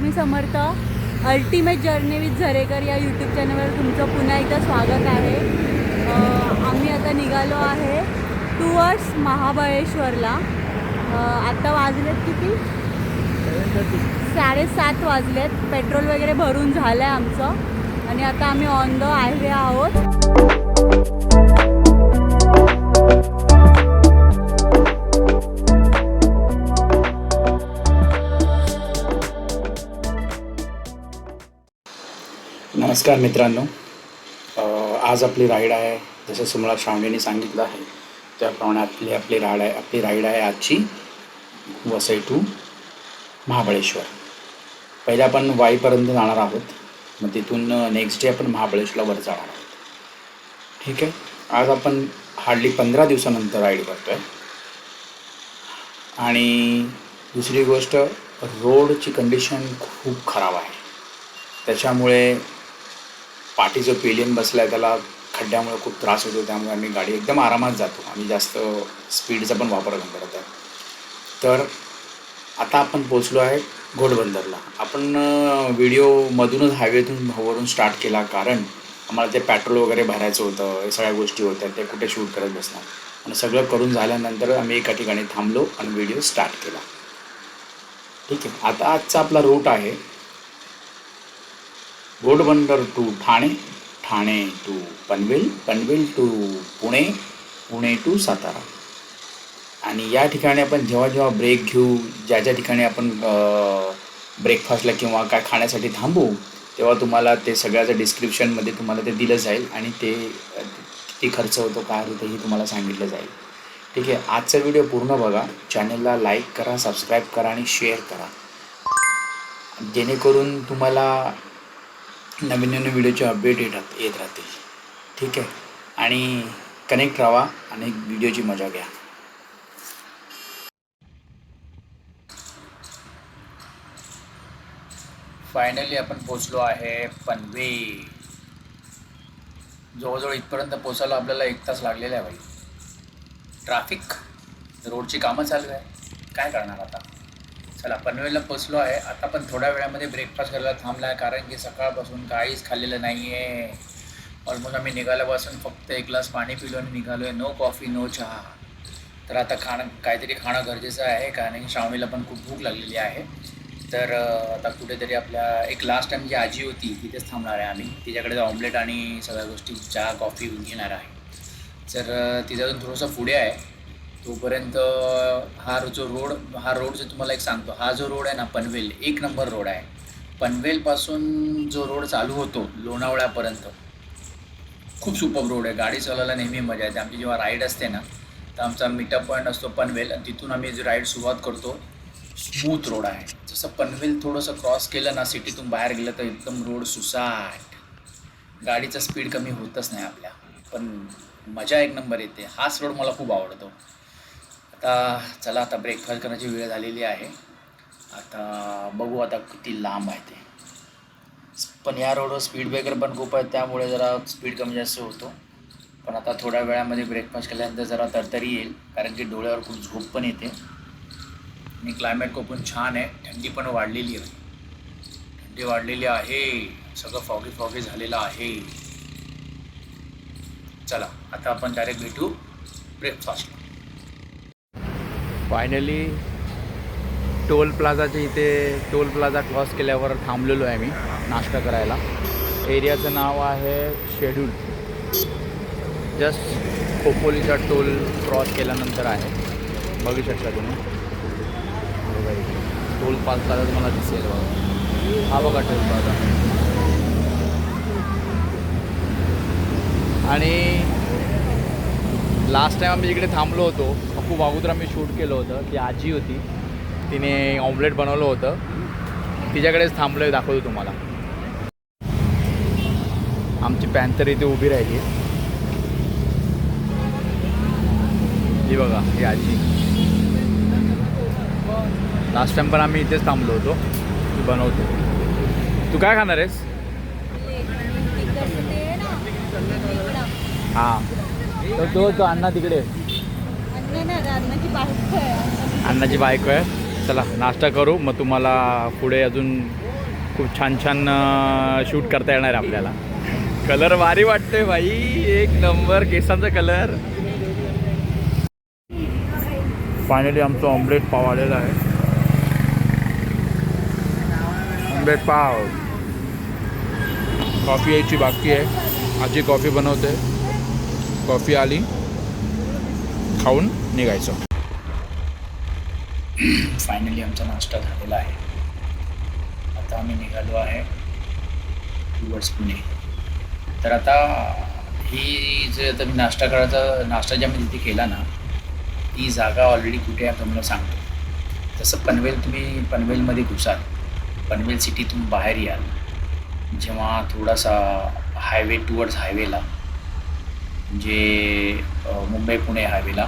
Me Swami Samarth ultimate journey with Zarekar या YouTube चॅनलवर तुमचं पुन्हा एकदा स्वागत आहे. आम्ही आता निघालो आहे टुवर्ड्स महाबळेश्वरला. आत्ता वाजलेत किती? साडेसात वाजलेत. पेट्रोल वगैरे भरून झालं आहे आमचं. आणि आता आम्ही ऑन द हायवे आहोत. नमस्कार मित्रांनो. आज आपली राईड आहे. जसं सुमला श्रावणीने सांगितलं आहे त्याप्रमाणे आपली आपली राईड आहे आपली राईड आहे आजची वसई टू महाबळेश्वर. पहिले आपण वाईपर्यंत जाणार आहोत. मग तिथून नेक्स्ट डे आपण महाबळेश्वरला वर जाणार आहोत. ठीक आहे? आज आपण हार्डली पंधरा दिवसानंतर राईड करतो आहे आणि दुसरी गोष्ट रोडची कंडिशन खूप खराब आहे. त्याच्यामुळे पाठी जो पेलियन बसला आहे त्याला खड्ड्यामुळे खूप त्रास होतो त्यामुळे आम्ही गाडी एकदम आरामात जातो आणि जास्त स्पीडचा पण वापर नाही करत आहे. तर आता आपण पोचलो आहे घोडबंदरला. आपण व्हिडिओमधूनच हायवेतून वरून स्टार्ट केला कारण आम्हाला ते पेट्रोल वगैरे भरायचं होतं हे सगळ्या गोष्टी होत्या ते कुठे शूट करत बसणार. आणि सगळं करून झाल्यानंतर आम्ही एका ठिकाणी थांबलो आणि व्हिडिओ स्टार्ट केला. ठीक आहे आता आजचा आपला रूट आहे Ghodbunder to Thane Thane to Panvel Panvel to Pune Pune to Satara. आणि या ठिकाणी आपण जेव्हा जेव्हा ब्रेक घेऊ ज्या ज्या ठिकाणी आपण ब्रेकफास्टला किंवा काय खाण्यासाठी थांबू तेव्हा तुम्हाला ते सगळ्याचं डिस्क्रिप्शनमध्ये तुम्हाला ते दिलं जाईल आणि ते किती खर्च होतो काय होतं हे तुम्हाला सांगितलं जाईल. ठीक आहे आजचा व्हिडिओ पूर्ण बघा. चॅनलला लाईक करा सबस्क्राईब करा आणि शेअर करा. जेणेकरून तुम्हाला नवीन नवीन व्हिडिओचे अपडेट येतात येत राहतील. ठीक आहे? आणि कनेक्ट राहा आणि व्हिडिओची मजा घ्या. फायनली आपण पोचलो आहे पनवेल. जवळजवळ इथपर्यंत पोचायला आपल्याला एक तास लागलेला आहे भाई. ट्रॅफिक रोडची कामं चालू आहे. काय करणार आता? चला पनवेलला पोचलो आहे. आता पण थोड्या वेळामध्ये ब्रेकफास्ट करायला थांबला आहे कारण की सकाळपासून काहीच खाल्लेलं नाही आहे ऑलमोस्ट आम्ही निघाल्यापासून फक्त एक ग्लास पाणी पिलो आणि निघालो आहे नो कॉफी नो चहा. तर आता खाणं काहीतरी खाणं गरजेचं आहे कारण की श्रावणीला पण खूप भूक लागलेली आहे. तर आता कुठेतरी आपल्या एक लास्ट टाइम जी आजी होती तिथेच थांबणार आहे आम्ही. तिच्याकडे ऑमलेट आणि सगळ्या गोष्टी चहा कॉफी घेणार आहे. तर तिथं अजून थोडंसं पुढे आहे. तोपर्यंत हा जो रोड हा रोड जो तुम्हाला एक सांगतो हा जो रोड आहे ना पनवेल एक नंबर रोड आहे. पनवेलपासून जो रोड चालू होतो लोणावळ्यापर्यंत खूप सुपर रोड आहे. गाडी चालवायला नेहमी मजा येते. आमची जेव्हा राईड असते ना तर आमचा मिटअप पॉईंट असतो पनवेल आणि तिथून आम्ही जी राईड सुरुवात करतो स्मूथ रोड आहे. जसं पनवेल थोडंसं क्रॉस केलं ना सिटीतून बाहेर गेलं तर एकदम रोड सुसाट. गाडीचा स्पीड कमी होतच नाही आपल्या. पण मजा एक नंबर येते. हाच रोड मला खूप आवडतो. आता चला आता ब्रेकफास्ट करण्याची वेळ झालेली आहे. आता बघू आता किती लांब आहे ते. पण या रोडवर स्पीड ब्रेकर पण खूप आहेत त्यामुळे जरा स्पीड कमी जास्त होतो. पण आता थोड्या वेळामध्ये ब्रेकफास्ट केल्यानंतर जरा तरतरी येईल कारण की डोळ्यावर खूप झोप पण येते. आणि क्लायमेट खूप छान आहे थंडी पण वाढलेली आहे. थंडी वाढलेली आहे सगळं फॉगी फॉगी झालेलं आहे. चला आता आपण डायरेक्ट भेटू ब्रेकफास्ट फायनली टोल प्लाझाच्या इथे टोल प्लाझा क्रॉस केल्यावर थांबलेलो आहे मी नाश्ता करायला. एरियाचं नाव आहे शेड्यूल जस्ट खोपोलीचा टोल क्रॉस केल्यानंतर आहे. बघू शकता तुम्ही. टोल पास झाला टोल तुम्हाला दिसेल बघा. हा बघा टोल प्लाझा आणि लास्ट टाइम आम्ही जिकडे थांबलो होतो. खूप अगोदर आम्ही शूट केलं होतं. ती आजी होती. तिने ऑमलेट बनवलं होतं. तिच्याकडेच थांबलो आहे दाखवतो तुम्हाला. आमची पॅन्थर इथे उभी राहिली. ही बघा ही आजी. लास्ट टाइम पण आम्ही इथेच थांबलो होतो. ती बनवतो. तू काय खाणार आहेस? हां. तर तो तो अण्णा तिकडे. अन्नाची बायको आहे. अण्णाची बायको आहे. चला नाश्ता करू. मग तुम्हाला पुढे अजून खूप छान छान शूट करता येणार आहे आपल्याला. कलर भारी वाटतोय भाई. एक नंबर केसांचा कलर. फायनली आमचं ऑमलेट पाव आलेला आहे. ऑमलेट पाव. कॉफी यायची बाकी आहे. आजी कॉफी बनवते. कॉफी आली खाऊन निघायचो. फायनली आमचा नाश्ता झालेला आहे. आता आम्ही निघालो आहे टुवर्ड्स पुणे. तर आता ही जे आता मी नाश्ता करायचा नाश्ता ज्या मी तिथे केला ना ती जागा ऑलरेडी कुठे आहे तुम्हाला सांगतो. तसं पनवेल तुम्ही पनवेलमध्ये घुसाल पनवेल सिटीतून बाहेर याल जेव्हा थोडासा हायवे टुवर्ड्स हायवेला म्हणजे मुंबई पुणे हायवेला.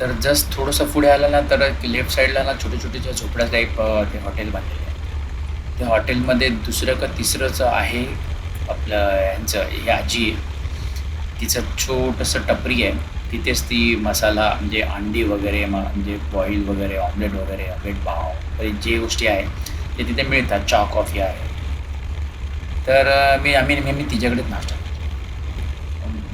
तर जस्ट थोडंसं पुढे आलं ना तर लेफ्ट साईडला ना छोटे छोटे झोपड्या टाईप ते हॉटेल बांधलेले आहे त्या हॉटेलमध्ये दुसरं का तिसरंच आहे आपलं ह्यांचं हे आजी आहे. तिचं छोटंसं टपरी आहे. तिथेच ती मसाला म्हणजे अंडी वगैरे मग म्हणजे बॉईल वगैरे ऑमलेट वगैरे ऑमलेट पाव वगैरे जे गोष्टी आहे ते तिथे मिळतात. चहा कॉफी आहे. तर मी आम्ही नेहमी तिच्याकडेच नाश्ता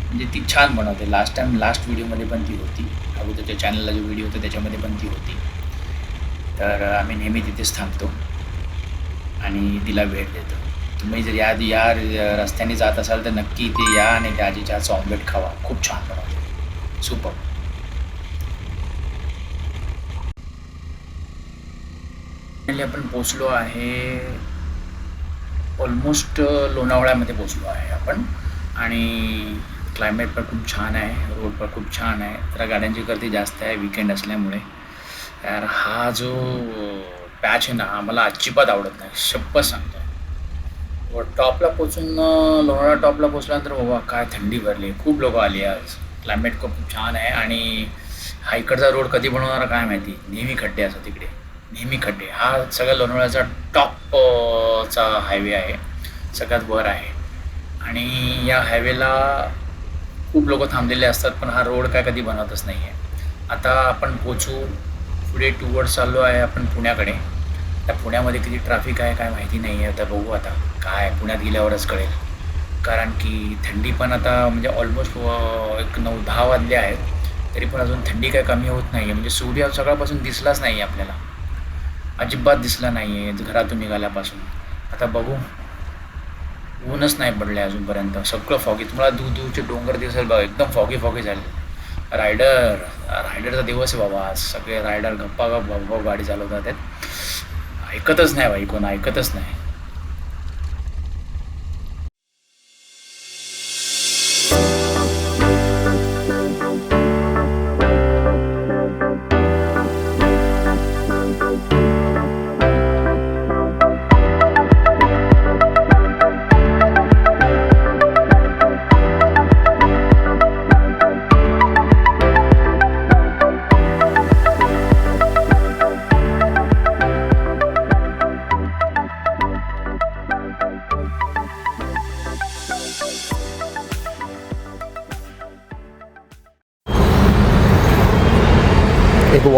म्हणजे ती छान बनवते. लास्ट टाईम लास्ट व्हिडिओमध्ये पण ती होती. अगोदरच्या चॅनलला जो व्हिडिओ होता त्याच्यामध्ये पण ती होती. तर आम्ही नेहमी तिथेच थांबतो. आणि तिला भेट देतो. तुम्ही जर या या रस्त्याने जात असाल तर नक्की ते या आणि त्या आजीच्या हातचं ऑमलेट खावा. खूप छान बनवते. सुपर आपण पोचलो आहे. ऑलमोस्ट लोणावळ्यामध्ये पोचलो आहे आपण. आणि क्लायमेट पण खूप छान आहे रोड पण खूप छान आहे. तर गाड्यांची गर्दी जास्त आहे विकेंड असल्यामुळे. यार हा जो पॅच आहे ना हा मला अजिबात आवडत नाही. शप्प सांगतो व टॉपला पोचून लोणावळा टॉपला पोचल्यानंतर बाबा काय थंडी भरली. खूप लोक आली आज. क्लायमेट खूप छान आहे आणि हा इकडचा रोड कधी बनवणार काय माहिती. नेहमी खड्डे असतात तिकडे. नेहमी खड्डे. हा सगळ्या लोणावळ्याचा टॉपचा हायवे आहे. सगळ्यात वर आहे. आणि या हायवेला खूप लोक थांबलेले असतात पण हा रोड काय कधी बनवतच नाही आहे आता आपण पोचू पुढे टूवर्ड चाललो आहे आपण पुण्याकडे. आता पुण्यामध्ये किती ट्रॅफिक आहे काय माहिती नाही आहे आता बघू आता काय पुण्यात गेल्यावरच कळेल. कारण की थंडी पण आता म्हणजे ऑलमोस्ट एक नऊ दहा वाजले आहेत तरी पण अजून थंडी काय कमी होत नाही आहे म्हणजे सूर्य सकाळपासून दिसलाच नाही आहे आपल्याला. अजिबात दिसला नाही आहे घरातून निघाल्यापासून. आता बघू. ऊनच नाही पडले अजूनपर्यंत. सगळं फॉगी तुम्हाला दूर दूरचे डोंगर दिसेल बघा एकदम फॉगी फॉगी झाले. रायडर रायडरचा दिवस आहे बाबा सगळे रायडर गप्पा गप्पा गाडी चालवतात. आहेत ऐकतच नाही बाई कोण ऐकतच नाही.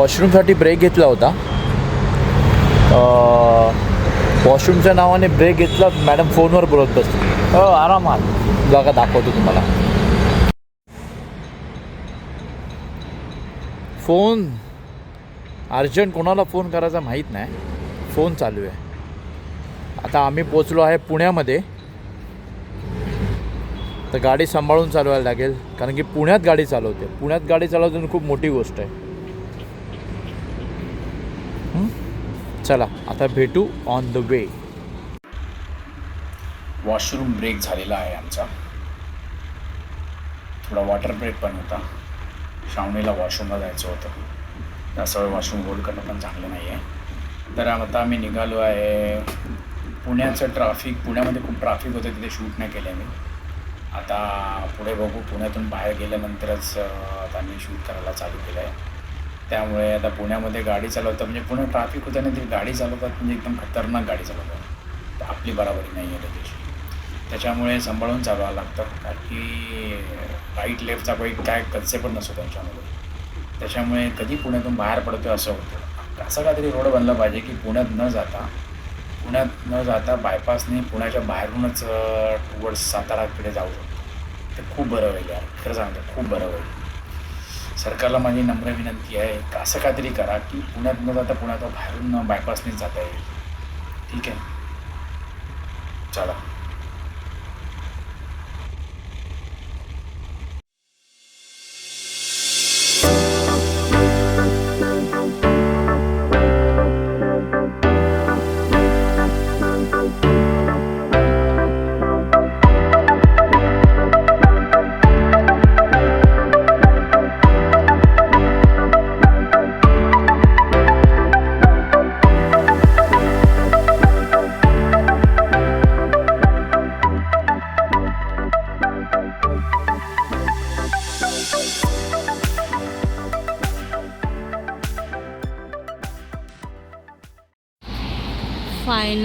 वॉशरूमसाठी ब्रेक घेतला होता. वॉशरूमच्या नावाने ब्रेक घेतला मॅडम फोनवर बोलत बसली. हो आरामात जागा दाखवतो तुम्हाला. फोन अर्जंट कोणाला फोन करायचा माहीत नाही. फोन चालू आहे. आता आम्ही पोचलो आहे पुण्यामध्ये. तर गाडी सांभाळून चालवायला लागेल. कारण की पुण्यात गाडी चालवते. पुण्यात गाडी चालवते खूप मोठी गोष्ट आहे. चला आता भेटू on the way washroom break झालेला आहे आमचा. थोडा वॉटर ब्रेक पण होता. श्रावणीला वॉशरूमला जायचं होतं. जास्त वेळ वॉशरूम होल्ड करणं पण चांगलं नाही आहे तर आता आम्ही निघालो आहे. पुण्याचं ट्रॅफिक पुण्यामध्ये खूप ट्रॅफिक होतं तिथे शूट नाही केलं मी. आता पुढे बघू पुण्यातून बाहेर गेल्यानंतरच आता मी शूट करायला चालू केलं आहे त्यामुळे आता पुण्यामध्ये गाडी चालवतं म्हणजे पुणे ट्रॅफिक होतं ना ते गाडी चालवतात म्हणजे एकदम खतरनाक गाडी चालवतात. आपली बराबरी नाही आहे त्याची त्याच्यामुळे सांभाळून चालवावं लागतं. कारण की राईट लेफ्टचा काही काय कच्चे पण नसतो त्यांच्यामध्ये. त्याच्यामुळे कधी पुण्यातून बाहेर पडतो असं होतं. असं काहीतरी रोड बनला पाहिजे की पुण्यात न जाता पुण्यात न जाता बायपासने पुण्याच्या बाहेरूनच टुवर्ड्स साताराकडे जाऊ शकतो. ते खूप बरं होईल यार. खरं सांगतो खूप बरं होईल. सरकारला माझी नम्र विनंती आहे का असं काहीतरी करा की पुण्यात न जाता पुण्यात बाहेरून बायपासनेच जाता येईल. ठीक आहे? चला.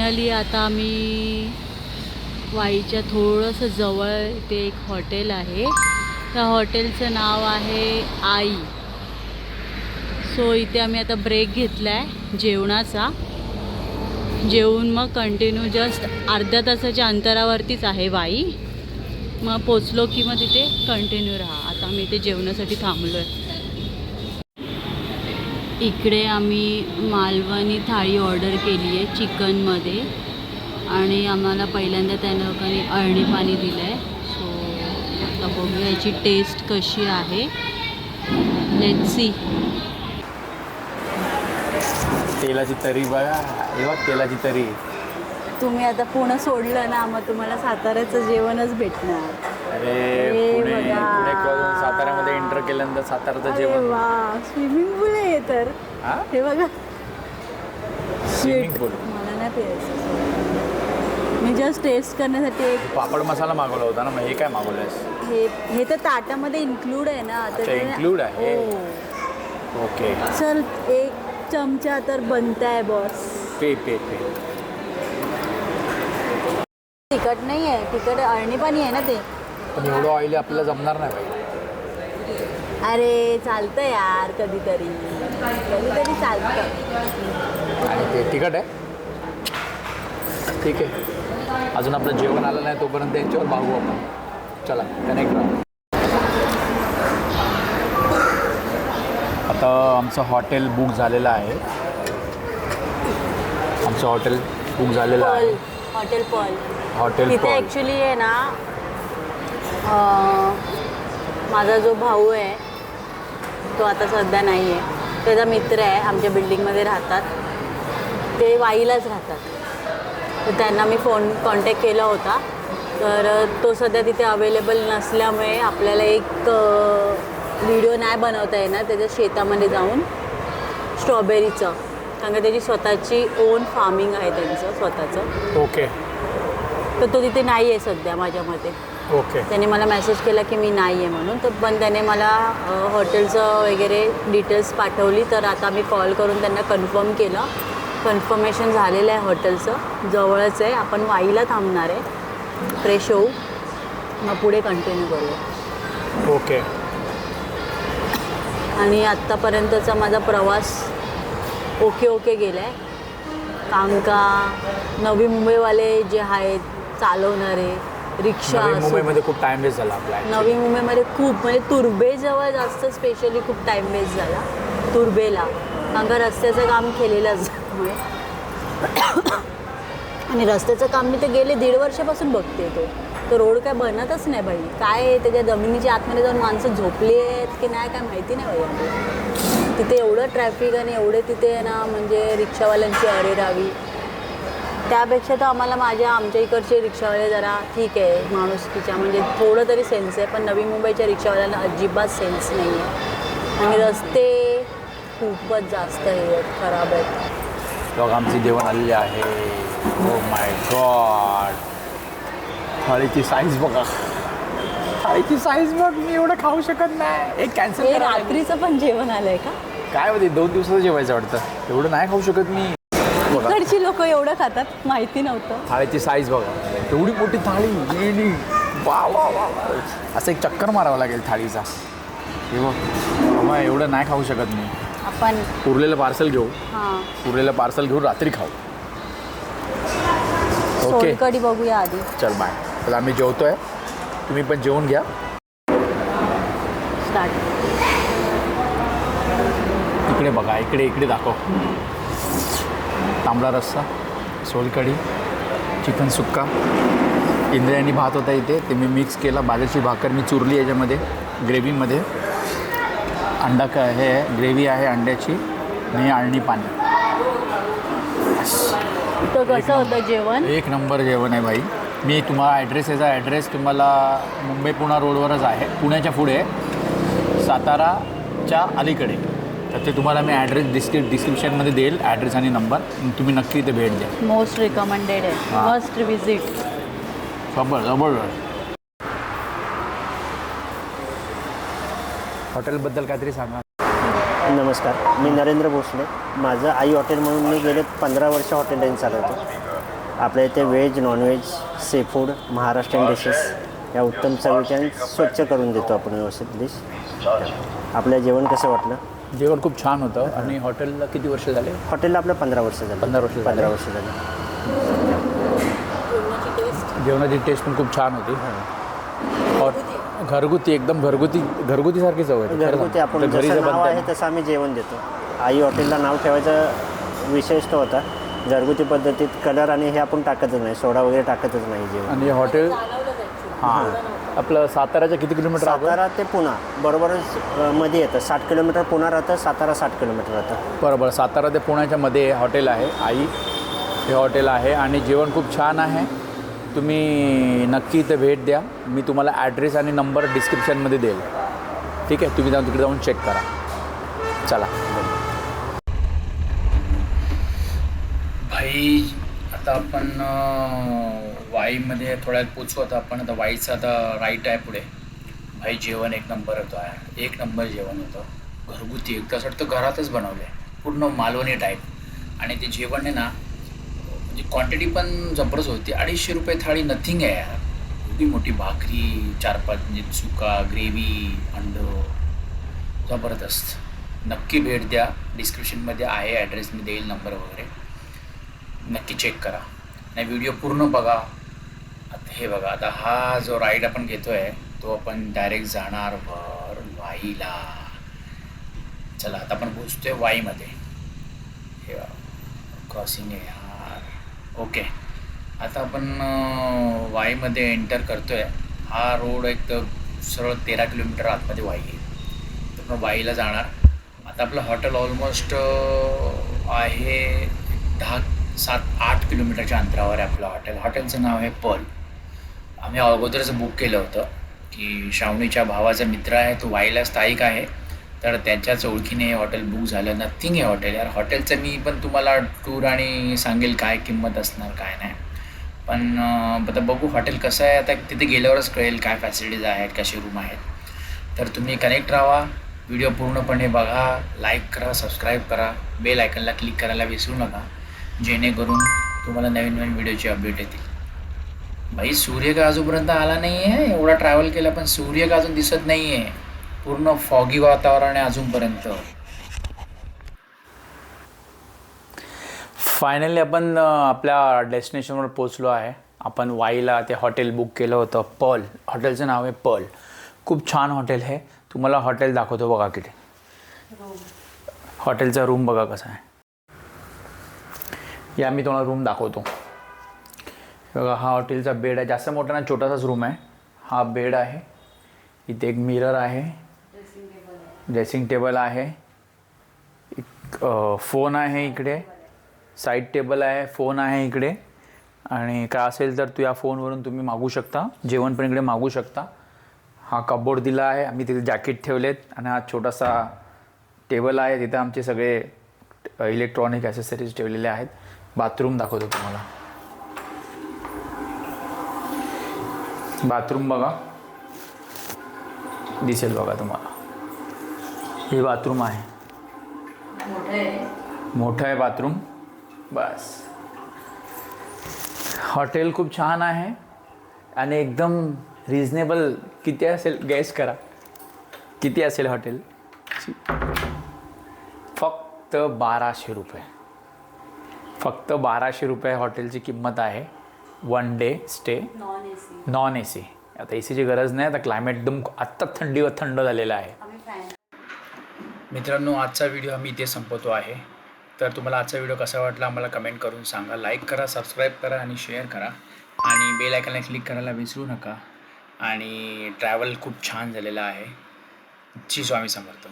फायनली आता आम्ही वाईच्या थोडंसं जवळ इथे एक हॉटेल आहे. त्या हॉटेलचं नाव आहे आई. सो इथे आम्ही आता ब्रेक घेतला आहे जेवणाचा. जेवून मग कंटिन्यू जस्ट अर्ध्या तासाच्या अंतरावरतीच आहे वाई. मग पोचलो की मग तिथे कंटिन्यू राहा. आता आम्ही इथे जेवणासाठी थांबलो आहे इकडे आम्ही मालवणी थाळी ऑर्डर केली आहे चिकनमध्ये. आणि आम्हाला पहिल्यांदा त्या लोकांनी अळणी पाणी दिलं आहे सो आता बघूया याची टेस्ट कशी आहे. लेट सी तेलाची तरी बघा हे बघ तेलाची तरी. तुम्ही आता पुणं सोडलं ना मग तुम्हाला साताऱ्याचं जेवणच भेटणार. अरे पुणे. पुणे क्रॉस साताऱ्यामध्ये एंटर केल्यानंतर साताऱ्याचं जेवण. वा. स्विमिंग पूल आहे तर. हा? हे बघा. स्विमिंग पूल मला नाही प्यायचं. मी जस्ट टेस्ट करण्यासाठी एक पापड मसाला मागवला होता ना मग हे काय मागवलंयस? हे हे तर ताटामध्ये इन्क्लूड आहे ना तर अच्छा, ते- include आहे? हो. ओके चल एक चमचा तर बनताय बॉस पे पे पे. तिखट नाही आहे तिखट अळणी पाणी आहे ना ते. पण एवढं ऑइली आपल्याला जमणार नाही बाई. अरे चालतं यार कधीतरी. कधीतरी चालतं. आणि ते तिखट आहे. ठीक आहे. अजून आपलं जेवण आलं नाही तोपर्यंत यांच्यावर भागू आपण. चला कनेक्ट राहा. आता आमचं हॉटेल बुक झालेलं आहे. आमचं हॉटेल बुक झालेलं पल आहे. हॉटेल पल. हॉटेल तिथे पॉल. ॲक्च्युली आहे ना माझा जो भाऊ आहे तो आता सध्या नाही आहे. त्याचा मित्र आहे आमच्या बिल्डिंगमध्ये राहतात. ते वाईलाच राहतात. तर त्यांना मी फोन कॉन्टॅक्ट केला होता. तर तो सध्या तिथे अवेलेबल नसल्यामुळे आपल्याला एक व्हिडिओ नाही बनवता येणार. त्याच्या शेतामध्ये जाऊन स्ट्रॉबेरीचं. कारण का त्याची स्वतःची ओन फार्मिंग आहे त्यांचं स्वतःचं. ओके तर तो तिथे नाही आहे सध्या माझ्या मते. ओके. त्याने मला मेसेज केला की मी नाही आहे म्हणून. तर पण त्याने मला हॉटेलचं वगैरे डिटेल्स पाठवली. तर आता मी कॉल करून त्यांना कन्फर्म केलं. कन्फर्मेशन झालेलं आहे हॉटेलचं जवळच आहे. आपण वाईला थांबणार आहे. फ्रेश होऊ. मग पुढे कंटिन्यू करूया. ओके. आणि आत्तापर्यंतचा माझा प्रवास ओके ओके गेला आहे कारण का नवी मुंबईवाले जे आहेत चालवणारे रिक्षा नवी असो. मुंबईमध्ये खूप टाइम वेस्ट झाला आपला नवी मुंबईमध्ये खूप म्हणजे तुर्बेजवळ जास्त स्पेशली खूप टाईम वेस्ट झाला. तुर्बेला. कारण का रस्त्याचं काम केलेलं असल्यामुळे. आणि रस्त्याचं काम मी ते गेले दीड वर्षापासून बघते तो. तो रोड काय बनतच नाही बाई. काय आहे त्याच्या जमिनीच्या आतमध्ये जाऊन माणसं झोपली आहेत की नाही काय माहिती नाही बाई आपल्याला तिथे एवढं ट्रॅफिक आणि एवढे तिथे ना म्हणजे रिक्षावाल्यांची अरेरावी. त्यापेक्षा तर आम्हाला माझ्या आमच्या इकडचे रिक्षावाले जरा ठीक आहे माणुसकीच्या म्हणजे थोडं तरी सेन्स आहे पण नवी मुंबईच्या रिक्षावाल्यांना अजिबात सेन्स नाही आहे आणि रस्ते खूपच जास्त हे आहेत खराब आहेत. बघ आमची जेवण आलेली आहे. ओ माय गॉड थाळीची साईज बघा. थाळीची साईज बघ मी एवढं खाऊ शकत नाही. एक कॅन्सल हे रात्रीचं पण जेवण आलंय का? काय होते दोन दिवसाचं जेवायचं वाटतं. एवढं नाही खाऊ शकत मी. बघा. इकडची लोक एवढं खातात माहिती नव्हतं. थाळीची साईज बघा. एवढी मोठी थाळी गेली वा वा वा वा. असं एक चक्कर मारावं लागेल थाळीचा. हे बघ. बाबा एवढं नाही खाऊ शकत मी. आपण उरलेलं पार्सल घेऊ. हां. उरलेलं पार्सल घेऊन रात्री खाऊ. ओके सोलकडी बघूया आधी. चल बाय तर आम्ही जेवतोय. तुम्ही पण जेवून घ्या. स्टार्ट इकडे बघा इकडे इकडे दाखव. तांबडा रस्सा सोलकढी चिकन सुक्का. इंद्रायणी भात होता इथे. ते मी मिक्स केला. बाजूची भाकर मी चुरली याच्यामध्ये ग्रेव्हीमध्ये अंडा का हे ग्रेव्ही आहे अंड्याची. आणि आळणी पाणी तर कसं होतं जेवण? एक नंबर जेवण आहे भाई. मी तुम्हाला ॲड्रेस याचा ॲड्रेस तुम्हाला मुंबई पुणा रोडवरच आहे. पुण्याच्या पुढे साताराच्या अलीकडे. तर ते तुम्हाला मी ॲड्रेस डिस्क्रि डिस्क्रिप्शनमध्ये देईल ॲड्रेस आणि नंबर तुम्ही नक्की इथे भेट द्या. मोस्ट रिकमेंडेड आहे. हां. मस्ट विजिट जबर जबर हॉटेलबद्दल काहीतरी सांगा. नमस्कार मी नरेंद्र भोसले. माझं आई हॉटेल म्हणून मी गेले पंधरा वर्ष हॉटेल लाईन चालवतो. आपल्या इथे veg non veg sea food Maharashtrian dishes या उत्तम चवीच्या स्वच्छ करून देतो आपण व्यवस्थित डिश आपलं जेवण कसं वाटलं? जेवण खूप छान होतं. आणि हॉटेलला किती वर्ष झाले? हॉटेलला आपलं पंधरा वर्ष झालं. पंधरा वर्ष. पंधरा वर्ष झालं. जेवणाची टेस्ट पण खूप छान होती. घरगुती एकदम घरगुती घरगुतीसारखी चव आहे घरगुती आपण घरी जसं नाव आहे तसं आम्ही जेवण देतो. आई हॉटेलला नाव ठेवायचा विशेष तो होता. घरगुती पद्धतीत कलर आणि हे आपण टाकतच नाही. सोडा वगैरे टाकतच नाही जेवण. आणि हॉटेल हां. आपलं साताऱ्याच्या किती किलोमीटर आहे सातारा ते पुणा. बरोबरच अ, मध्ये येतं. साठ किलोमीटर पुणा राहतं सातारा साठ किलोमीटर राहतं. बरोबर. सातारा ते पुण्याच्या मध्ये हॉटेल आहे. आई हे हॉटेल आहे आणि जेवण खूप छान आहे. तुम्ही नक्की इथे भेट द्या. मी तुम्हाला ॲड्रेस आणि नंबर डिस्क्रिप्शनमध्ये देईल. ठीक आहे? तुम्ही जाऊन तिकडे जाऊन चेक करा. चला. भाई आता आपण अं, वाईमध्ये थोड्यात पोचू आता आपण. आता वाईचं आता राईट आहे पुढे. भाई जेवण एक नंबर होतं. आहे एक नंबर जेवण होतं. घरगुती. एक असं वाटतं घरातच बनवलं आहे पूर्ण मालवणी टाईप आणि ते जेवण आहे ना म्हणजे क्वांटिटी पण जबरदस्त होती. अडीचशे रुपये थाळी नथिंग आहे यार. मोठी मोठी भाकरी चार पाच म्हणजे सुका ग्रेव्ही अंड. जबरदस्त. नक्की भेट द्या. डिस्क्रिप्शनमध्ये आहे ॲड्रेस मी देईल नंबर वगैरे. नक्की चेक करा. नाही व्हिडिओ पूर्ण बघा. हे बघा आता हा जो राईड आपण घेतो आहे तो आपण डायरेक्ट जाणार वर वाईला. चला आता आपण पोचतोय वाईमध्ये. हे क्रॉसिंग आहे यार. ओके आता आपण वाईमध्ये एंटर करतोय. हा रोड एक तर सरळ तेरा किलोमीटर आतमध्ये वाई आहे. तर आपण वाईला जाणार. आता आपलं हॉटेल ऑलमोस्ट आहे दहा सात आठ किलोमीटरच्या अंतरावर आहे आपलं हॉटेल हॉटेलचं नाव आहे पर्ल आम्ही अगोदरच बुक केलं होतं की श्रावणीच्या भावाचा मित्र आहे तो वाईला स्थायिक आहे. तर त्याच्याच ओळखीने हे हॉटेल बुक झालं. नथिंग हे हॉटेल यार. हॉटेलचं मी पण तुम्हाला टूर आणि सांगेल काय किंमत असणार काय नाही. पण आता बघू हॉटेल कसं आहे. आता तिथे गेल्यावरच कळेल काय फॅसिलिटीज आहेत कसे रूम आहेत. तर तुम्ही कनेक्ट राहा. व्हिडिओ पूर्णपणे बघा. लाईक करा सबस्क्राईब करा. बेल आयकनला क्लिक करायला विसरू नका. जेणेकरून तुम्हाला नवीन नवीन व्हिडिओची अपडेट येतील. भाई सूर्य का अजूनपर्यंत आला नाही आहे एवढा ट्रॅव्हल केला पण सूर्य का अजून दिसत नाही आहे पूर्ण फॉगी वातावरण आहे अजूनपर्यंत. फायनली आपण आपल्या डेस्टिनेशनवर पोचलो आहे. आपण वाईला ते हॉटेल बुक केलं होतं पर्ल हॉटेलचं नाव आहे पर्ल खूप छान हॉटेल आहे तुम्हाला हॉटेल दाखवतो बघा किती. हॉटेलचा रूम बघा कसा आहे. या मी तुम्हाला रूम दाखवतो. बघा हा हॉटेलचा बेड आहे. जास्त मोठा ना छोटासाच रूम आहे. हा बेड आहे. इथे एक मिरर आहे. ड्रेसिंग टेबल आहे. एक फोन आहे इकडे. साईड टेबल आहे फोन आहे इकडे. आणि काय असेल तर तू या फोनवरून तुम्ही मागू शकता. जेवण पण इकडे मागू शकता. हा कपबोर्ड दिला आहे. आम्ही तिथे जॅकेट ठेवलेत. आणि हा छोटासा टेबल आहे. तिथं आमचे सगळे इलेक्ट्रॉनिक ॲसेसरीज ठेवलेले आहेत. बाथरूम दाखवतो तुम्हाला. बाथरूम बघा. दिसेल बघा तुम्हाला. हे बाथरूम आहे. मोठं आहे बाथरूम. बस. हॉटेल खूप छान आहे. आणि एकदम रिजनेबल किती असेल गॅस करा. किती असेल हॉटेल? फक्त बाराशे रुपये. फक्त बाराशे रुपये हॉटेलची किंमत आहे. One day stay non A C non A C आता ए सीची गरज नाही आता क्लायमेट एकदम आत्ता थंडी व थंड झालेलं आहे. मित्रांनो आजचा व्हिडिओ आम्ही इथे संपवतो आहे. तर तुम्हाला आजचा व्हिडिओ कसा वाटला आम्हाला कमेंट करून सांगा. लाईक करा सबस्क्राईब करा आणि शेअर करा. आणि बेल आयकॉनला क्लिक करायला विसरू नका. आणि ट्रॅव्हल खूप छान झालेला आहे. जी स्वामी समर्थ.